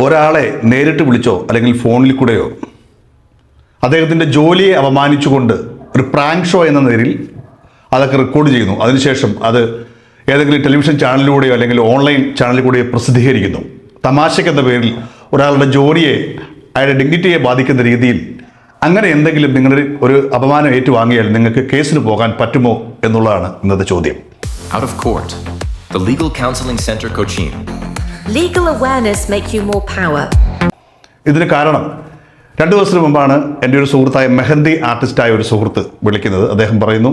ഒരാളെ നേരിട്ട് വിളിച്ചോ അല്ലെങ്കിൽ ഫോണിൽ കൂടെയോ? അദ്ദേഹത്തിന്റെ ജോലിയെ അപമാനിച്ചുകൊണ്ട് ഒരു പ്രാങ്ക് ഷോ എന്ന നിലയിൽ അതൊക്കെ റെക്കോർഡ് ചെയ്യുന്നു. അതിനുശേഷം അത് ഏതെങ്കിലും ടെലിവിഷൻ ചാനലിലൂടെയോ അല്ലെങ്കിൽ ഓൺലൈൻ ചാനലിൽ കൂടെയോ പ്രസിദ്ധീകരിക്കുന്നു. തമാശയ്ക്കെന്ന പേരിൽ ഒരാളുടെ ജോലിയെ അയാളുടെ ഡിഗ്നിറ്റിയെ ബാധിക്കുന്ന രീതിയിൽ അങ്ങനെ എന്തെങ്കിലും നിങ്ങളുടെ ഒരു അപമാനം ഏറ്റുവാങ്ങിയാൽ നിങ്ങൾക്ക് കേസിന് പോകാൻ പറ്റുമോ എന്നുള്ളതാണ് ഇന്നത്തെ ചോദ്യം. Legal awareness make you more power. ഇതിന് കാരണം രണ്ട് ദിവസത്തിന് മുമ്പാണ് എന്റെ ഒരു സുഹൃത്തായ മെഹന്തി ആർട്ടിസ്റ്റായ ഒരു സുഹൃത്ത് വിളിക്കുന്നത്. അദ്ദേഹം പറയുന്നു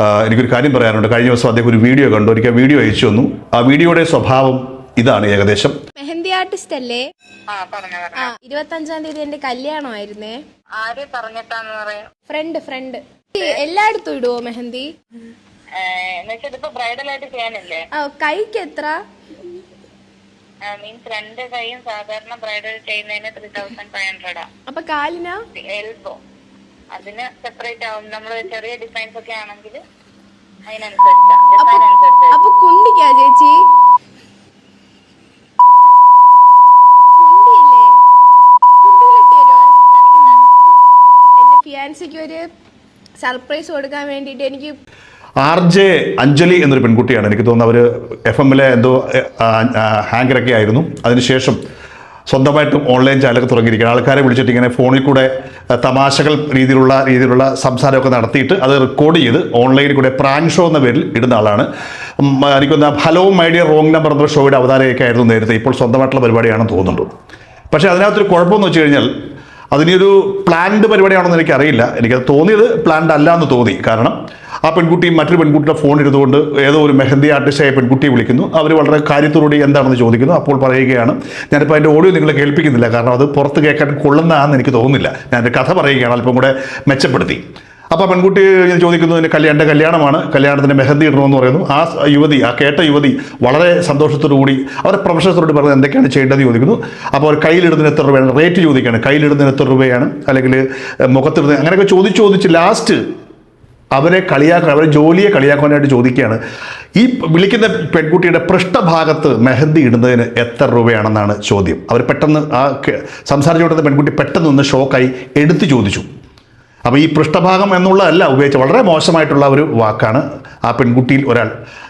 "ആ, എനിക്കൊരു കാര്യം പറയാനുണ്ട്. കഴിഞ്ഞ ദിവസം അദ്ദേഹം ഒരു വീഡിയോ കണ്ടു. എനിക്ക് ആ വീഡിയോ അയച്ചു തന്നു. ആ വീഡിയോയുടെ സ്വഭാവം ഇതാണ് ഏകദേശം. മെഹന്തി ആർട്ടിസ്റ്റ് അല്ലേ? ആ പറഞ്ഞു ആ പറഞ്ഞു ഇരുപത്തഞ്ചാം തീയതി എന്റെ കല്യാണമായിരുന്നേ? ആര് പറഞ്ഞിട്ടാന്ന് പറയാം? ഫ്രണ്ട് ഫ്രണ്ട് എല്ലായിടത്തും ഇടുവോ മെഹന്തി? ബ്രൈഡൽ ആയിട്ട് ചെയ്യാനില്ലേ? കൈക്ക് എത്ര? മീൻസ് രണ്ട് കൈയും സാധാരണ ബ്രൈഡൽ ചെയ്യുന്നതിന് ത്രീ തൗസൻഡ് ഫൈവ് ഹൺഡ്രഡാ അപ്പൊ കാലിനാ? എൽബോ അതിന് സെപ്പറേറ്റ് ആവും. നമ്മൾ ചെറിയ ഡിസൈൻസ് ഒക്കെ ആണെങ്കിൽ അതിനനുസരിച്ചാ. ഡിസൈൻ അനുസരിച്ച് അപ്പൊ കുണ്ടിക്കാ ചേച്ചി? ഫിയാൻസിക്ക് ഒരു സർപ്രൈസ് കൊടുക്കാൻ വേണ്ടിട്ട് എനിക്ക് ആർ ജെ അഞ്ജലി എന്നൊരു പെൺകുട്ടിയാണ്. എനിക്ക് തോന്നുന്നു അവർ എഫ് എമ്മിലെ എന്തോ ഹാങ്കറൊക്കെ ആയിരുന്നു. അതിനുശേഷം സ്വന്തമായിട്ടും ഓൺലൈൻ ചാനലൊക്കെ തുടങ്ങിയിരിക്കുകയാണ്. ആൾക്കാരെ വിളിച്ചിട്ട് ഇങ്ങനെ ഫോണിൽ കൂടെ തമാശകൾ രീതിയിലുള്ള രീതിയിലുള്ള സംസാരമൊക്കെ നടത്തിയിട്ട് അത് റെക്കോർഡ് ചെയ്ത് ഓൺലൈനിൽ കൂടെ പ്രാങ്ക് ഷോ എന്ന പേരിൽ ഇടുന്ന ആളാണ്. എനിക്കൊന്ന് hello my dear wrong number എന്ന ഷോയുടെ അവതാരകയൊക്കെ ആയിരുന്നു നേരത്തെ. ഇപ്പോൾ സ്വന്തമായിട്ടുള്ള പരിപാടിയാണെന്ന് തോന്നുന്നുണ്ട്. പക്ഷേ അതിനകത്തൊരു കുഴപ്പമെന്ന് വെച്ച് കഴിഞ്ഞാൽ അതിനൊരു പ്ലാൻഡ് പരിപാടിയാണെന്ന് എനിക്കറിയില്ല. എനിക്കത് തോന്നിയത് പ്ലാൻഡ് അല്ല എന്ന് തോന്നി. കാരണം ആ പെൺകുട്ടി മറ്റൊരു പെൺകുട്ടിയുടെ ഫോൺ ഇരുന്നുകൊണ്ട് ഏതോ ഒരു മെഹന്തി ആർട്ടിസ്റ്റായ പെൺകുട്ടിയെ വിളിക്കുന്നു. അവർ വളരെ കാര്യത്തോടുകൂടി എന്താണെന്ന് ചോദിക്കുന്നു. അപ്പോൾ പറയുകയാണ് ഞാനിപ്പോൾ അതിന്റെ ഓഡിയോ നിങ്ങളെ കേൾപ്പിക്കുന്നില്ല. കാരണം അത് പുറത്ത് കേൾക്കാൻ കൊള്ളുന്നതാണെന്ന് എനിക്ക് തോന്നുന്നില്ല. ഞാൻ കഥ പറയുകയാണ് അല്പം കൂടെ മെച്ചപ്പെടുത്തി. അപ്പോൾ പെൺകുട്ടി ഇങ്ങനെ ചോദിക്കുന്നു "എന്റെ കല്യാണം എന്റെ കല്യാണമാണ് കല്യാണത്തിന് മെഹന്തി ഇടണമെന്ന് പറയുന്നു. ആ യുവതി ആ കേട്ട യുവതി വളരെ കൂടി അവരുടെ പ്രൊഫസറോട് പറഞ്ഞത് എന്തൊക്കെയാണ് ചെയ്യേണ്ടത് ചോദിക്കുന്നു. അപ്പോൾ അവർ കയ്യിലിടുന്നതിന് എത്ര രൂപയാണ്? റേറ്റ് ചോദിക്കുകയാണ്. കയ്യിലിടുന്നതിന് എത്ര രൂപയാണ്? അല്ലെങ്കിൽ മുഖത്തിടുന്ന അങ്ങനെയൊക്കെ ചോദിച്ച് ചോദിച്ച് ലാസ്റ്റ് അവരെ കളിയാക്കാൻ അവരെ ജോലിയെ കളിയാക്കാനായിട്ട് ചോദിക്കുകയാണ്. ഈ വിളിക്കുന്ന പെൺകുട്ടിയുടെ പൃഷ്ഠഭാഗത്ത് മെഹന്തി ഇടുന്നതിന് എത്ര രൂപയാണെന്നാണ് ചോദ്യം. അവർ പെട്ടെന്ന് ആ സംസാരിച്ചുകൊണ്ടിരുന്ന പെൺകുട്ടി പെട്ടെന്ന് ഒന്ന് ഷോക്കായി എടുത്തു ചോദിച്ചു. അപ്പോൾ ഈ പൃഷ്ഠഭാഗം എന്നുള്ളതല്ല ഉപയോഗിച്ച വളരെ മോശമായിട്ടുള്ള ഒരു വാക്കാണ് ആ പെൺകുട്ടിയിൽ ഒരാൾ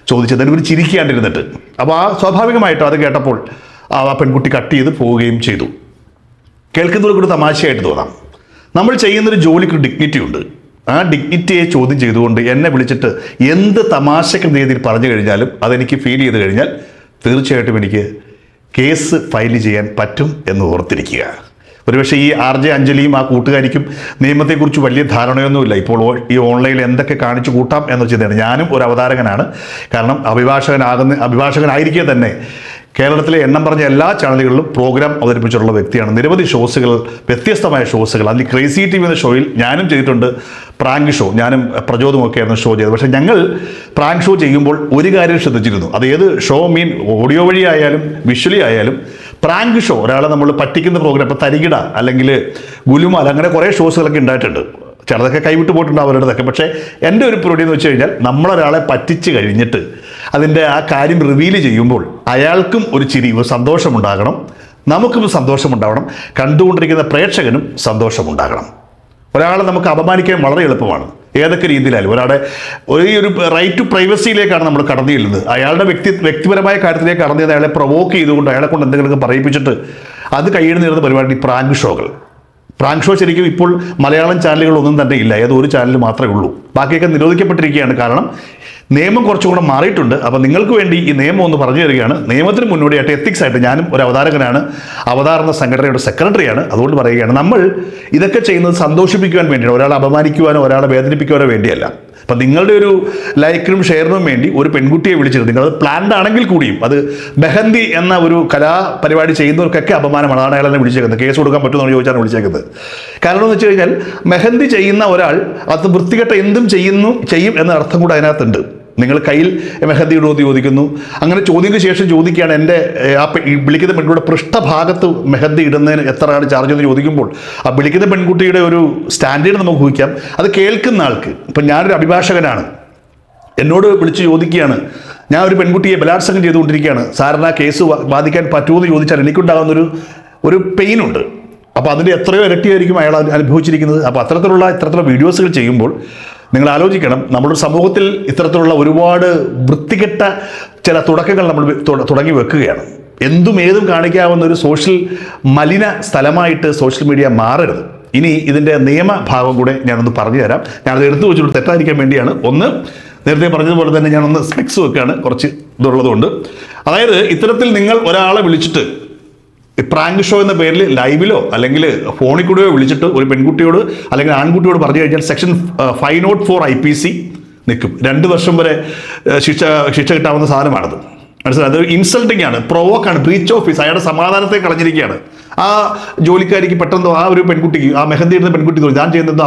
ചോദിച്ചത്. ഇവർ ചിരിക്കാണ്ടിരുന്നിട്ട്. അപ്പോൾ ആ സ്വാഭാവികമായിട്ടും അത് കേട്ടപ്പോൾ ആ പെൺകുട്ടി കട്ട് ചെയ്ത് പോവുകയും ചെയ്തു. കേൾക്കുന്നവർക്ക് ഒരു തമാശയായിട്ട് തോന്നാം. നമ്മൾ ചെയ്യുന്നൊരു ജോലിക്ക് ഡിഗ്നിറ്റി ഉണ്ട്. ആ ഡിഗ്നിറ്റിയെ ചോദ്യം ചെയ്തുകൊണ്ട് എന്നെ വിളിച്ചിട്ട് എന്ത് തമാശക്ക് രീതിയിൽ പറഞ്ഞു കഴിഞ്ഞാലും അതെനിക്ക് ഫീൽ ചെയ്ത് കഴിഞ്ഞാൽ തീർച്ചയായിട്ടും എനിക്ക് കേസ് ഫയൽ ചെയ്യാൻ പറ്റും എന്ന് ഓർത്തിരിക്കുക. ഒരുപക്ഷെ ഈ ആർ ജെ അഞ്ജലിയും ആ കൂട്ടുകാരിക്കും നിയമത്തെക്കുറിച്ച് വലിയ ധാരണയൊന്നുമില്ല. ഇപ്പോൾ ഈ ഓൺലൈനിൽ എന്തൊക്കെ കാണിച്ചു കൂട്ടാം എന്ന ചിന്തയാണ്. ഞാനും ഒരു അവതാരകനാണ്. കാരണം അഭിഭാഷകനാകുന്ന അഭിഭാഷകനായിരിക്കെ തന്നെ കേരളത്തിലെ എണ്ണം പറഞ്ഞ എല്ലാ ചാനലുകളിലും പ്രോഗ്രാം അവതരിപ്പിച്ചിട്ടുള്ള വ്യക്തിയാണ്. നിരവധി ഷോസുകൾ വ്യത്യസ്തമായ ഷോസുകൾ. അതിൽ ക്രേസി ടി വി എന്ന ഷോയിൽ ഞാനും ചെയ്തിട്ടുണ്ട് പ്രാങ്ക് ഷോ. ഞാനും പ്രചോദമൊക്കെ ആയിരുന്നു ഷോ ചെയ്തത്. പക്ഷേ ഞങ്ങൾ പ്രാങ്ക് ഷോ ചെയ്യുമ്പോൾ ഒരു കാര്യം ശ്രദ്ധിച്ചിരുന്നു. അത് ഏത് ഷോ മീൻ ഓഡിയോ വഴി ആയാലും വിഷ്വലി ആയാലും പ്രാങ്ക് ഷോ. ഒരാളെ നമ്മൾ പറ്റിക്കുന്ന പ്രോഗ്രാം ഇപ്പോൾ തരികിട അല്ലെങ്കിൽ ഗുലുമാല അങ്ങനെ കുറേ ഷോസുകളൊക്കെ ഉണ്ടായിട്ടുണ്ട്. ചിലതൊക്കെ കൈവിട്ട് പോയിട്ടുണ്ട് അവരുടെതൊക്കെ. പക്ഷേ എന്റെ ഒരു പ്രോഡിയെന്ന് എന്ന് വെച്ച് കഴിഞ്ഞാൽ നമ്മളൊരാളെ പറ്റിച്ച് കഴിഞ്ഞിട്ട് അതിന്റെ ആ കാര്യം റിവീൽ ചെയ്യുമ്പോൾ അയാൾക്കും ഒരു ചിരി ഒരു സന്തോഷമുണ്ടാകണം. നമുക്കും സന്തോഷമുണ്ടാവണം. കണ്ടുകൊണ്ടിരിക്കുന്ന പ്രേക്ഷകനും സന്തോഷമുണ്ടാകണം. ഒരാളെ നമുക്ക് അപമാനിക്കാൻ വളരെ എളുപ്പമാണ്. ഏതൊക്കെ രീതിയിലായാലും. ഒരാളുടെ ഒരു ഒരു റൈറ്റ് ടു പ്രൈവസിയിലേക്കാണ് നമ്മൾ കടന്നു ചെല്ലുന്നത്. അയാളുടെ വ്യക്തി വ്യക്തിപരമായ കാര്യത്തിലേക്ക് കടന്നു അയാളെ പ്രൊവോക്ക് ചെയ്തുകൊണ്ട് അയാളെ കൊണ്ട് എന്തെങ്കിലും പറയിപ്പിച്ചിട്ട് അത് കഴിയുന്ന പരിപാടി പ്രാങ്ക് ഷോകൾ. പ്രാങ്ക് ഷോ ശരിക്കും ഇപ്പോൾ മലയാളം ചാനലുകളൊന്നും തന്നെ ഇല്ല. ഏതോ ഒരു ചാനൽ മാത്രമേ ഉള്ളൂ. ബാക്കിയൊക്കെ നിരോധിക്കപ്പെട്ടിരിക്കുകയാണ്. കാരണം നിയമം കുറച്ചും കൂടെ മാറിയിട്ടുണ്ട്. അപ്പോൾ നിങ്ങൾക്ക് വേണ്ടി ഈ നിയമം ഒന്ന് പറഞ്ഞു തരികയാണ്. നിയമത്തിന് മുന്നോടിയായിട്ട് എത്തിക്സ് ആയിട്ട് ഞാനും ഒരു അവതാരകനാണ്. അവതാരണ സംഘടനയുടെ സെക്രട്ടറിയാണ് അതുകൊണ്ട് പറയുകയാണ് നമ്മൾ ഇതൊക്കെ ചെയ്യുന്നത് സന്തോഷിപ്പിക്കുവാൻ വേണ്ടിയാണ്. ഒരാളെ അപമാനിക്കുവാനോ ഒരാളെ വേദനിപ്പിക്കുവാനോ വേണ്ടിയല്ല. അപ്പം നിങ്ങളുടെ ഒരു ലൈക്കിനും ഷെയറിനും വേണ്ടി ഒരു പെൺകുട്ടിയെ വിളിച്ചിരുന്നു. നിങ്ങളത് പ്ലാൻഡ് ആണെങ്കിൽ കൂടിയും അത് മെഹന്തി എന്ന ഒരു കലാപരിപാടി ചെയ്യുന്നവർക്കൊക്കെ അപമാനമാണ്. അതാണ് അയാളെന്നെ വിളിച്ചേക്കുന്നത്. കേസ് കൊടുക്കാൻ പറ്റുമെന്ന് ചോദിച്ചാണ് വിളിച്ചേക്കുന്നത്. കാരണം എന്ന് വെച്ച് കഴിഞ്ഞാൽ മെഹന്തി ചെയ്യുന്ന ഒരാൾ അത് വൃത്തികെട്ട എന്തും ചെയ്യുന്നു ചെയ്യും എന്ന അർത്ഥം കൂടെ അതിനകത്തുണ്ട്. നിങ്ങൾ കയ്യിൽ മെഹന്തി ഇടുമെന്ന് ചോദിക്കുന്നു. അങ്ങനെ ചോദ്യത്തിന് ശേഷം ചോദിക്കുകയാണ് എന്റെ ആ വിളിക്കുന്ന പെൺകുട്ടിയുടെ പൃഷ്ഠഭാഗത്ത് മെഹന്തി ഇടുന്നതിന് എത്രയാണ് ചാർജ് എന്ന് ചോദിക്കുമ്പോൾ ആ വിളിക്കുന്ന പെൺകുട്ടിയുടെ ഒരു സ്റ്റാൻഡേർഡ് നമുക്ക് ഊഹിക്കാം. അത് കേൾക്കുന്ന ആൾക്ക് ഇപ്പം ഞാനൊരു അഭിഭാഷകനാണ്. എന്നോട് വിളിച്ച് ചോദിക്കുകയാണ് ഞാൻ ഒരു പെൺകുട്ടിയെ ബലാത്സംഗം ചെയ്തുകൊണ്ടിരിക്കുകയാണ്. സാറിന് ആ കേസ് ബാധിക്കാൻ പറ്റുമോ എന്ന് ചോദിച്ചാൽ എനിക്കുണ്ടാകുന്നൊരു ഒരു പെയിനുണ്ട് അപ്പോൾ അതിന്റെ എത്രയോ ഇരട്ടിയായിരിക്കും അയാൾ അനുഭവിച്ചിരിക്കുന്നത്. അപ്പോൾ അത്തരത്തിലുള്ള ഇത്തരത്തിലുള്ള വീഡിയോസുകൾ ചെയ്യുമ്പോൾ നിങ്ങൾ ആലോചിക്കണം നമ്മുടെ സമൂഹത്തിൽ ഇത്തരത്തിലുള്ള ഒരുപാട് വൃത്തികെട്ട ചില തുടക്കങ്ങൾ നമ്മൾ തുടങ്ങി വെക്കുകയാണ്. എന്തും ഏതും കാണിക്കാവുന്ന ഒരു സോഷ്യൽ മലിന സ്ഥലമായിട്ട് സോഷ്യൽ മീഡിയ മാറരുത്. ഇനി ഇതിന്റെ നിയമഭാഗം കൂടെ ഞാനൊന്ന് പറഞ്ഞു തരാം. ഞാനത് എടുത്തു വെച്ചിട്ട് തെറ്റാതിരിക്കാൻ വേണ്ടിയാണ്. ഒന്ന് നേരത്തെ പറഞ്ഞതുപോലെ തന്നെ ഞാനൊന്ന് സ്പെക്സ് വെക്കുകയാണ് കുറച്ച് ഇതുള്ളതുകൊണ്ട്. അതായത് ഇത്തരത്തിൽ നിങ്ങൾ ഒരാളെ വിളിച്ചിട്ട് പ്രാങ്ക് ഷോ എന്ന പേരിൽ ലൈവിലോ അല്ലെങ്കിൽ ഫോണിൽ കൂടെയോ വിളിച്ചിട്ട് ഒരു പെൺകുട്ടിയോട് അല്ലെങ്കിൽ ആൺകുട്ടിയോട് പറഞ്ഞു കഴിഞ്ഞാൽ section five nought four I P C നിൽക്കും. രണ്ട് വർഷം വരെ ശിക്ഷ ശിക്ഷ കിട്ടാവുന്ന സാധനമാണത്. മനസ്സിലായി? അത് ഇൻസൾട്ടിംഗ് ആണ്. പ്രൊവോക്കാണ് ബ്രീച്ച് ഓഫീസ് അയാളുടെ സമാധാനത്തെ കളഞ്ഞിരിക്കുകയാണ്. ആ ജോലിക്കാരിക്ക് പെട്ടെന്ന് ആ ഒരു പെൺകുട്ടിക്ക് ആ മെഹന്തി ഇടുന്ന പെൺകുട്ടി തോന്നി. ഞാൻ ചെയ്യുന്നത്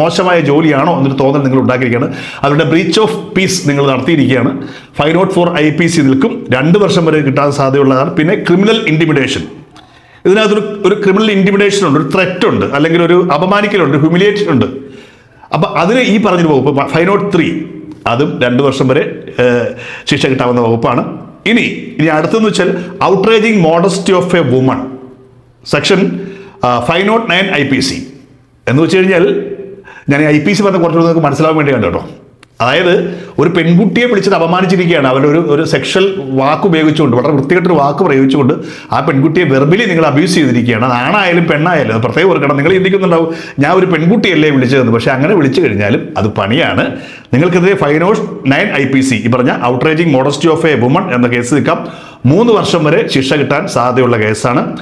മോശമായ ജോലിയാണോ എന്നൊരു തോന്നൽ നിങ്ങൾ ഉണ്ടാക്കിയിരിക്കുകയാണ്. അവരുടെ ബ്രീച്ച് ഓഫ് പീസ് നിങ്ങൾ നടത്തിയിരിക്കുകയാണ്. Five nought four I P C നിൽക്കും. രണ്ട് വർഷം വരെ കിട്ടാൻ സാധ്യതയുള്ളതാണ്. പിന്നെ ക്രിമിനൽ ഇന്റിമിഡേഷൻ ഇതിനകത്തൊരു ഒരു ക്രിമിനൽ ഇന്റിമിഡേഷൻ ഉണ്ട് ഒരു ത്രെറ്റ് ഉണ്ട് അല്ലെങ്കിൽ ഒരു അപമാനിക്കലുണ്ട് ഹ്യൂമിലിയേഷൻ ഉണ്ട്. അപ്പം അതിന് ഈ പറഞ്ഞൊരു വകുപ്പ് ഫൈവ് നോട്ട് ത്രീ അതും രണ്ട് വർഷം വരെ ശിക്ഷ കിട്ടാവുന്ന വകുപ്പാണ്. ഇനി ഇനി അടുത്തെന്ന് വെച്ചാൽ outraging modesty of a woman section five nought nine I P C എന്ന് വെച്ച് കഴിഞ്ഞാൽ ഞാൻ ഐ പി സി പറഞ്ഞ കുറച്ചുകൂടി നിങ്ങൾക്ക് മനസ്സിലാവാൻ വേണ്ടി കണ്ടു കേട്ടോ. അതായത് ഒരു പെൺകുട്ടിയെ വിളിച്ചത് അപമാനിച്ചിരിക്കുകയാണ്. അവരുടെ ഒരു ഒരു സെക്ഷൽ വാക്ക് ഉപയോഗിച്ചുകൊണ്ട് വളരെ വൃത്തികെട്ടൊരു വാക്ക് പ്രയോഗിച്ചുകൊണ്ട് ആ പെൺകുട്ടിയെ വെർബലി നിങ്ങൾ അബ്യൂസ് ചെയ്തിരിക്കുകയാണ്. ആണായാലും പെണ്ണായാലും അത് പ്രത്യേകം ഓർക്കണം. നിങ്ങൾ ചിന്തിക്കുന്നുണ്ടാവും ഞാൻ ഒരു പെൺകുട്ടിയല്ലേ വിളിച്ചതെന്ന്. പക്ഷേ അങ്ങനെ വിളിച്ചു കഴിഞ്ഞാലും അത് പണിയാണ്. നിങ്ങൾക്കെതിരെ five nought nine I P C ഈ പറഞ്ഞ outraging modesty of a woman എന്ന കേസ് നിൽക്കാം. മൂന്ന് വർഷം വരെ ശിക്ഷ കിട്ടാൻ സാധ്യതയുള്ള കേസാണ്.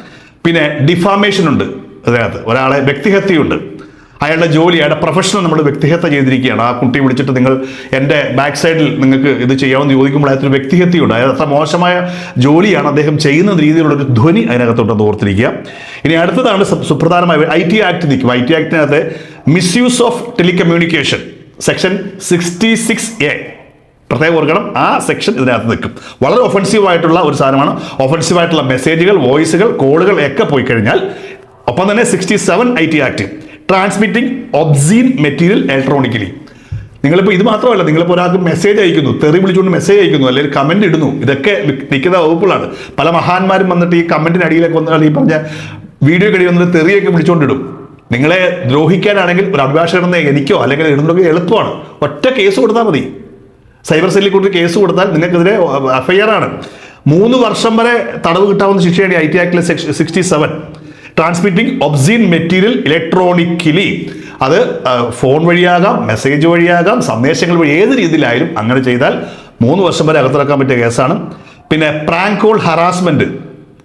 പിന്നെ ഡിഫാമേഷൻ ഉണ്ട് അതിനകത്ത് ഒരാളെ വ്യക്തിഹത്യയുണ്ട്. അയാളുടെ ജോലി അയാളുടെ പ്രൊഫഷണൽ നമ്മൾ വ്യക്തിഹത്യ ചെയ്തിരിക്കുകയാണ്. ആ കുട്ടി വിളിച്ചിട്ട് നിങ്ങൾ എന്റെ ബാക്ക് സൈഡിൽ നിങ്ങൾക്ക് ഇത് ചെയ്യാമെന്ന് ചോദിക്കുമ്പോൾ അതിനൊരു വ്യക്തിഹത്യയുണ്ട്. അതായത് അത്ര മോശമായ ജോലിയാണ് അദ്ദേഹം ചെയ്യുന്ന രീതിയിലുള്ള ഒരു ധ്വനി അതിനകത്തോട്ടെന്ന് ഓർത്തിരിക്കുക. ഇനി അടുത്തതാണ് സുപ്രധാനമായ ഐ ടി ആക്ട് നിൽക്കും. I T ആക്ടിനകത്ത് misuse of telecommunication section sixty six A പ്രത്യേകം ഓർക്കണം ആ സെക്ഷൻ ഇതിനകത്ത് നിൽക്കും. വളരെ ഒഫൻസീവ് ആയിട്ടുള്ള ഒരു സാധനമാണ്. ഒഫൻസീവ് ആയിട്ടുള്ള മെസ്സേജുകൾ വോയിസുകൾ കോളുകൾ ഒക്കെ പോയി കഴിഞ്ഞാൽ ഒപ്പം തന്നെ sixty seven I T act. Transmitting obscene material electronically നിങ്ങളിപ്പോൾ ഇത് മാത്രമല്ല നിങ്ങളിപ്പോൾ ഒരാൾക്ക് മെസ്സേജ് അയക്കുന്നു തെറി വിളിച്ചുകൊണ്ട് മെസ്സേജ് അയക്കുന്നു അല്ലെങ്കിൽ കമന്റ് ഇടുന്നു ഇതൊക്കെ നിൽക്കുന്ന വകുപ്പുകളാണ്. പല മഹാന്മാരും വന്നിട്ട് ഈ കമന്റിനടിയിലൊക്കെ വന്നാൽ ഈ പറഞ്ഞ വീഡിയോ കഴിയും വന്നിട്ട് തെറിയൊക്കെ വിളിച്ചുകൊണ്ടിടും നിങ്ങളെ ദ്രോഹിക്കാനാണെങ്കിൽ ഒരു അഭിഭാഷകൻ എന്ന എനിക്കോ അല്ലെങ്കിൽ ഇടുന്നതൊക്കെ എളുപ്പമാണ്. ഒറ്റ കേസ് കൊടുത്താൽ മതി. സൈബർ സെല്ലിൽ കൊടുത്ത് കേസ് കൊടുത്താൽ നിങ്ങൾക്കെതിരെ എഫ്ഐആർ ആണ്. മൂന്ന് വർഷം വരെ തടവ് കിട്ടാവുന്ന ശിക്ഷയാണ് I T ആക്ടിലെ sixty seven transmitting obscene material electronically അത് ഫോൺ വഴിയാകാം മെസ്സേജ് വഴിയാകാം സന്ദേശങ്ങൾ വഴി ഏത് രീതിയിലായാലും അങ്ങനെ ചെയ്താൽ മൂന്ന് വർഷം വരെ അകത്തിറക്കാൻ പറ്റിയ കേസാണ്. പിന്നെ പ്രാങ്ക് കോൾ ഹറാസ്മെന്റ്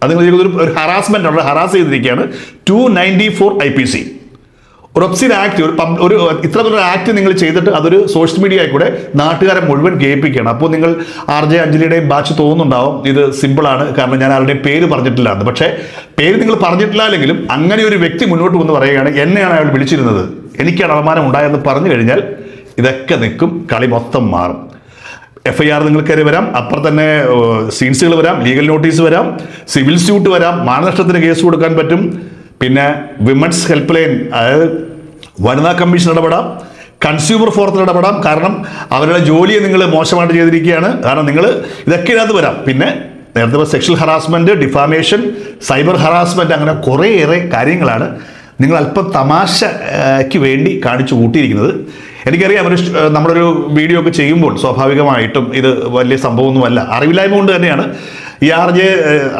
അത് നിങ്ങൾ ഒരു ഹറാസ്മെന്റ് ഉണ്ട് ഹറാസ് ചെയ്തിരിക്കുകയാണ്. Two ninety four I P C ഒരു ഒബ്സിൻ ആക്ട് ഒരു ഒരു ഇത്ര ഇത്തരത്തിലൊരു ആക്ട് നിങ്ങൾ ചെയ്തിട്ട് അതൊരു സോഷ്യൽ മീഡിയയിൽ കൂടെ നാട്ടുകാരെ മുഴുവൻ കേൾപ്പിക്കുകയാണ് അപ്പോൾ നിങ്ങൾ ആർ ജെ അഞ്ജലിയുടെയും ബാച്ച് തോന്നുന്നുണ്ടാവും. ഇത് സിമ്പിളാണ് കാരണം ഞാൻ ആരുടെയും പേര് പറഞ്ഞിട്ടില്ല എന്ന്. പക്ഷേ പേര് നിങ്ങൾ പറഞ്ഞിട്ടില്ല അല്ലെങ്കിലും അങ്ങനെ ഒരു വ്യക്തി മുന്നോട്ട് വന്ന് പറയുകയാണ് എന്നെയാണ് അയാൾ വിളിച്ചിരുന്നത്? എനിക്കാണ് അപമാനം ഉണ്ടായെന്ന് പറഞ്ഞു കഴിഞ്ഞാൽ ഇതൊക്കെ നിൽക്കും കളി മൊത്തം മാറും. എഫ് ഐ ആർ നിങ്ങൾക്കറി വരാം. അപ്പുറം തന്നെ സീൻസുകൾ വരാം. ലീഗൽ നോട്ടീസ് വരാം. സിവിൽ സ്യൂട്ട് വരാം. മാനനഷ്ടത്തിന് കേസ് കൊടുക്കാൻ പറ്റും. പിന്നെ വിമൻസ് ഹെൽപ്പ് ലൈൻ അതായത് വനിതാ കമ്മീഷൻ ഇടപെടാം കൺസ്യൂമർ ഫോറത്തിൽ ഇടപെടാം. കാരണം അവരുടെ ജോലിയെ നിങ്ങൾ മോശമായിട്ട് ചെയ്തിരിക്കുകയാണ്. കാരണം നിങ്ങൾ ഇതൊക്കെ ഇതിനകത്ത് വരാം. പിന്നെ നേരത്തെ sexual harassment defamation cyber harassment അങ്ങനെ കുറേയേറെ കാര്യങ്ങളാണ് നിങ്ങൾ അല്പം തമാശയ്ക്ക് വേണ്ടി കാണിച്ചു കൂട്ടിയിരിക്കുന്നത്. എനിക്കറിയാം ഒരു നമ്മളൊരു വീഡിയോ ഒക്കെ ചെയ്യുമ്പോൾ സ്വാഭാവികമായിട്ടും ഇത് വലിയ സംഭവമൊന്നുമല്ല. അറിവില്ലായ്മ കൊണ്ട് തന്നെയാണ്. ഈ ആർ ജെ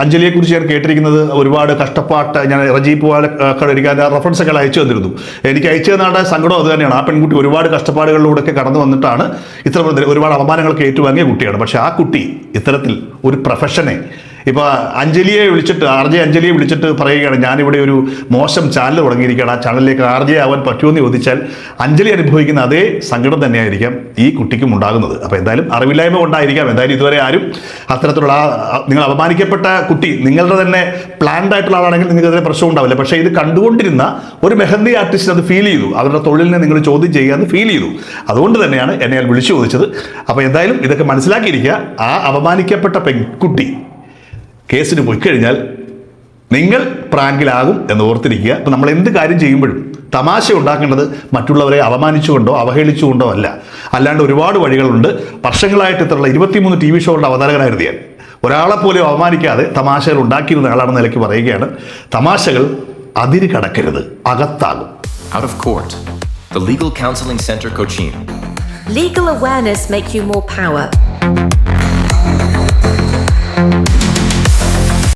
അഞ്ജലിയെ കുറിച്ച് ഞാൻ കേട്ടിരിക്കുന്നത് ഒരുപാട് കഷ്ടപ്പാട്ട് ഞാൻ റജീപ് പോലെ എനിക്ക് അതിന്റെ റെഫറൻസ് ഒക്കെ അയച്ചു തന്നിരുന്നു. എനിക്ക് അയച്ചു തന്നാണ്ട് സങ്കടം അത് തന്നെയാണ്. ആ പെൺകുട്ടി ഒരുപാട് കഷ്ടപ്പാടുകളിലൂടെയൊക്കെ കടന്നു വന്നിട്ടാണ് ഇത്ര ഒരുപാട് അപമാനങ്ങളൊക്കെ ഏറ്റുവാങ്ങിയ കുട്ടിയാണ്. പക്ഷേ ആ കുട്ടി ഇത്തരത്തിൽ ഒരു പ്രൊഫഷനെ ഇപ്പോൾ അഞ്ജലിയെ വിളിച്ചിട്ട് ആർ ജെ അഞ്ജലിയെ വിളിച്ചിട്ട് പറയുകയാണ് ഞാനിവിടെ ഒരു മോശം ചാനൽ തുടങ്ങിയിരിക്കുകയാണ്. ആ ചാനലിലേക്ക് ആർ ജെ ആവാൻ പറ്റുമെന്ന് ചോദിച്ചാൽ അഞ്ജലി അനുഭവിക്കുന്ന അതേ സങ്കടം തന്നെയായിരിക്കാം ഈ കുട്ടിക്കും ഉണ്ടാകുന്നത്. അപ്പോൾ എന്തായാലും അറിവില്ലായ്മ കൊണ്ടായിരിക്കാം. എന്തായാലും ഇതുവരെ ആരും അത്തരത്തിലുള്ള നിങ്ങൾ അപമാനിക്കപ്പെട്ട കുട്ടി നിങ്ങളുടെ തന്നെ പ്ലാൻഡ് ആയിട്ടുള്ള ആളാണെങ്കിൽ നിങ്ങൾക്ക് അതിന് പ്രശ്നം ഉണ്ടാവില്ല. പക്ഷേ ഇത് കണ്ടുകൊണ്ടിരുന്ന ഒരു മെഹന്തി ആർട്ടിസ്റ്റ് അത് ഫീൽ ചെയ്തു. അവരുടെ തൊഴിലിനെ നിങ്ങൾ ചോദ്യം ചെയ്യുക എന്ന് ഫീൽ ചെയ്തു. അതുകൊണ്ട് തന്നെയാണ് എന്നെ അയാൾ വിളിച്ചു ചോദിച്ചത്. അപ്പോൾ എന്തായാലും ഇതൊക്കെ മനസ്സിലാക്കിയിരിക്കുക. ആ അപമാനിക്കപ്പെട്ട പെൺകുട്ടി കേസിന് പോയി കഴിഞ്ഞാൽ നിങ്ങൾ പ്രാങ്കിലാകും എന്ന് ഓർത്തിരിക്കുക ഇപ്പം നമ്മൾ എന്ത് കാര്യം ചെയ്യുമ്പോഴും തമാശ ഉണ്ടാക്കേണ്ടത് മറ്റുള്ളവരെ അപമാനിച്ചുകൊണ്ടോ അവഹേളിച്ചുകൊണ്ടോ അല്ല അല്ലാണ്ട് ഒരുപാട് വഴികളുണ്ട് വർഷങ്ങളായിട്ട് ഇത്രയുള്ള ഇരുപത്തിമൂന്ന് ടി വി ഷോകളുടെ അവതാരകനായിരുന്നു ഞാൻ ഒരാളെ പോലും അവമാനിക്കാതെ തമാശകൾ ഉണ്ടാക്കിയിരുന്ന ആളാണെന്ന നിലയ്ക്ക് പറയുകയാണ് തമാശകൾ അതിര് കടക്കരുത് അകത്താകും Out of court. The Legal Counseling Center Cochin. Legal awareness make you more power.